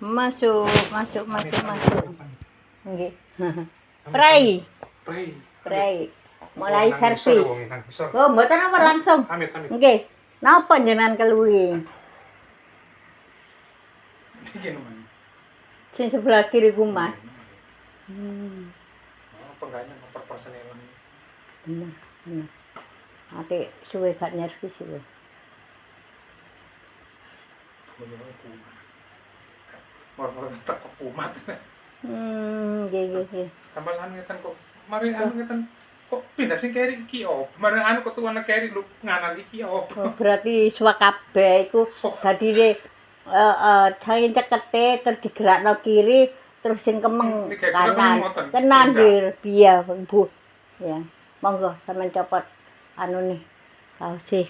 Masuk, masuk, masuk, masuk. Nggih. Pray, Pray. pray. Mulai Oh, servis. Oh, mboten apa langsung. Nggih. Napa jenengan keluwi? Iki. Sing sebelah kiri ku, Mas. Hmm. Oh, pengganya memperpersenelan. Bener, bener. Ate suwe gak nyervis suwe. Boyone Mor-mor tak kumat. Hmm, nggih, nggih, nggih. Tambah anu ngeten kok. Mari anu ngeten kok pindah sing keri iki op. Mari anu kok tuwana keri lu nganan iki op. Oh, berarti suwa kabeh iku dadine eh eh sing cekete terus digerakno kiri terus sing kemeng kanan. Tenan dir biya Bu. Ya. Monggo sampean copot anu nih. Sih